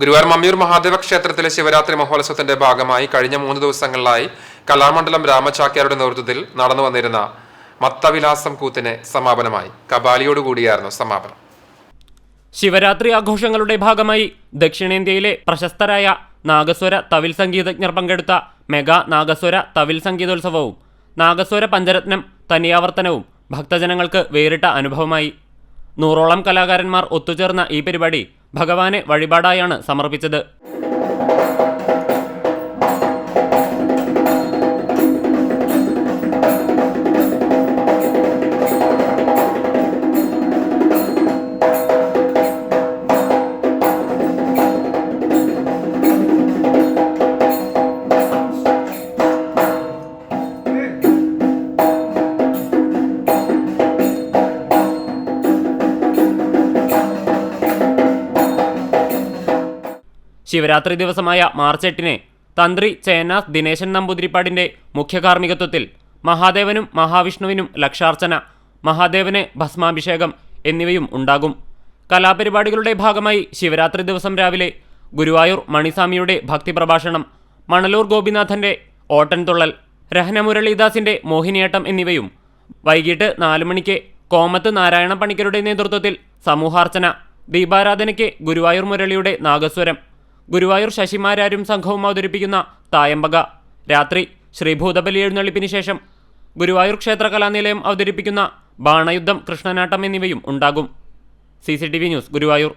ഗുരുവായൂർ മമ്മിയൂർ മഹാദേവ ക്ഷേത്രത്തിലെ ശിവരാത്രി മഹോത്സവത്തിന്റെ ഭാഗമായി കഴിഞ്ഞ മൂന്ന് ദിവസങ്ങളിലായി കലാമണ്ഡലം രാമചാക്യാരുടെ നേതൃത്വത്തിൽ നടന്നു വന്നിരുന്ന മത്തവിലാസം കൂത്തിന് സമാപനമായി. കബാലിയോടുകൂടിയായിരുന്നു സമാപനം. ശിവരാത്രി ആഘോഷങ്ങളുടെ ഭാഗമായി ദക്ഷിണേന്ത്യയിലെ പ്രശസ്തരായ നാഗസ്വര തവിൽ സംഗീതജ്ഞർ പങ്കെടുത്ത മെഗാ നാഗസ്വര തവിൽ സംഗീതോത്സവവും നാഗസ്വര പഞ്ചരത്നം തനിയാവർത്തനവും ഭക്തജനങ്ങൾക്ക് വേറിട്ട അനുഭവമായി. നൂറോളം കലാകാരന്മാർ ഒത്തുചേർന്ന ഈ പരിപാടി ഭഗവാനെ വഴിപാടായാണ് സമർപ്പിച്ചത് ശിവരാത്രി ദിവസമായ മാർച്ച് എട്ടിന് തന്ത്രി ചേനാസ് ദിനേശൻ നമ്പൂതിരിപ്പാടിന്റെ മുഖ്യകാർമ്മികത്വത്തിൽ മഹാദേവനും മഹാവിഷ്ണുവിനും ലക്ഷാർച്ചന മഹാദേവന് ഭസ്മാഭിഷേകം എന്നിവയും ഉണ്ടാകും. കലാപരിപാടികളുടെ ഭാഗമായി ശിവരാത്രി ദിവസം രാവിലെ ഗുരുവായൂർ മണിസ്വാമിയുടെ ഭക്തിപ്രഭാഷണം മണലൂർ ഗോപിനാഥന്റെ ഓട്ടൻതുള്ളൽ രഹനമുരളീദാസിന്റെ മോഹിനിയാട്ടം എന്നിവയും വൈകിട്ട് നാലു മണിക്ക് കോമത്ത് നാരായണ പണിക്കരുടെ നേതൃത്വത്തിൽ സമൂഹാർച്ചന ദീപാരാധനയ്ക്ക് ഗുരുവായൂർ മുരളിയുടെ നാഗസ്വരം ഗുരുവായൂർ ശശിമാരാരും സംഘവും അവതരിപ്പിക്കുന്ന തായമ്പക. രാത്രി ശ്രീഭൂതബലി എഴുന്നള്ളിപ്പിന് ശേഷം ഗുരുവായൂർ ക്ഷേത്ര കലാനിലയം അവതരിപ്പിക്കുന്ന ബാണയുദ്ധം കൃഷ്ണനാട്ടം എന്നിവയും ഉണ്ടാകും. C news Guruvayur.